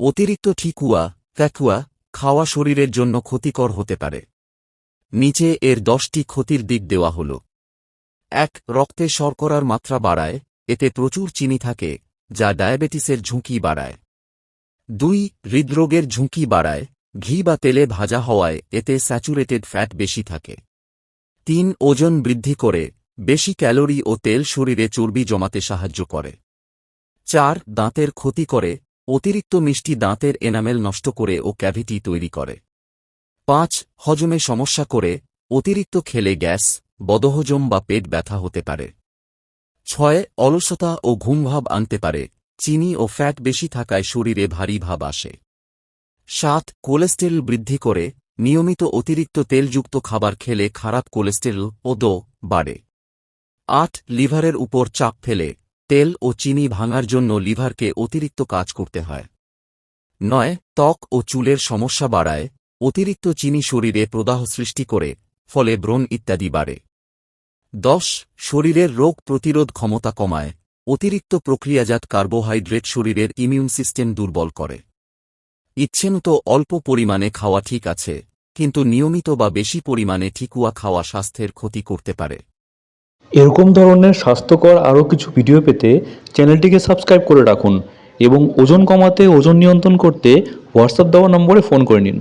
অতিরিক্ত ঠিকুয়া ফ্যাকুয়া খাওয়া শরীরের জন্য ক্ষতিকর হতে পারে। নিচে এর দশটি ক্ষতির দিক দেওয়া হল। এক, রক্তে শর্করার মাত্রা বাড়ায়, এতে প্রচুর চিনি থাকে, যা ডায়াবেটিসের ঝুঁকি বাড়ায়। দুই, হৃদরোগের ঝুঁকি বাড়ায়, ঘি বা তেলে ভাজা হওয়ায়, এতে স্যাচুরেটেড ফ্যাট বেশি থাকে। তিন, ওজন বৃদ্ধি করে, বেশি ক্যালোরি ও তেল শরীরে চর্বি জমাতে সাহায্য করে। চার, দাঁতের ক্ষতি করে অতিরিক্ত মিষ্টি দাঁতের এনামেল নষ্ট করে ও ক্যাভিটি তৈরি করে। পাঁচ, হজমে সমস্যা করে অতিরিক্ত খেলে গ্যাস, বদহজম বা পেট ব্যথা হতে পারে। ছয়, অলসতা ও ঘুমভাব আনতে পারে, চিনি ও ফ্যাট বেশি থাকায় শরীরে ভারী ভাব আসে। সাত, কোলেস্টেরল বৃদ্ধি করে নিয়মিত অতিরিক্ত তেলযুক্ত খাবার খেলে খারাপ কোলেস্টেরল ও দো বাড়ে। আট, লিভারের উপর চাপ ফেলে তেল ও চিনি ভাঙার জন্য লিভারকে অতিরিক্ত কাজ করতে হয়। নয়, ত্বক ও চুলের সমস্যা বাড়ায়, অতিরিক্ত চিনি শরীরে প্রদাহ সৃষ্টি করে, ফলে ব্রণ ইত্যাদি বাড়ে। দশ, শরীরের রোগ প্রতিরোধ ক্ষমতা কমায়, অতিরিক্ত প্রক্রিয়াজাত কার্বোহাইড্রেট শরীরের ইমিউন সিস্টেম দুর্বল করে। ইচ্ছেমতো অল্প পরিমাণে খাওয়া ঠিক আছে, কিন্তু নিয়মিত বা বেশি পরিমাণে ঠিকুয়া খাওয়া স্বাস্থ্যের ক্ষতি করতে পারে। এরকম ধরনের স্বাস্থ্যকর আরও কিছু ভিডিও পেতে চ্যানেলটিকে সাবস্ক্রাইব করে রাখুন এবং ওজন কমাতে, ওজন নিয়ন্ত্রণ করতে হোয়াটসঅ্যাপ দেওয়া নম্বরে ফোন করে নিন।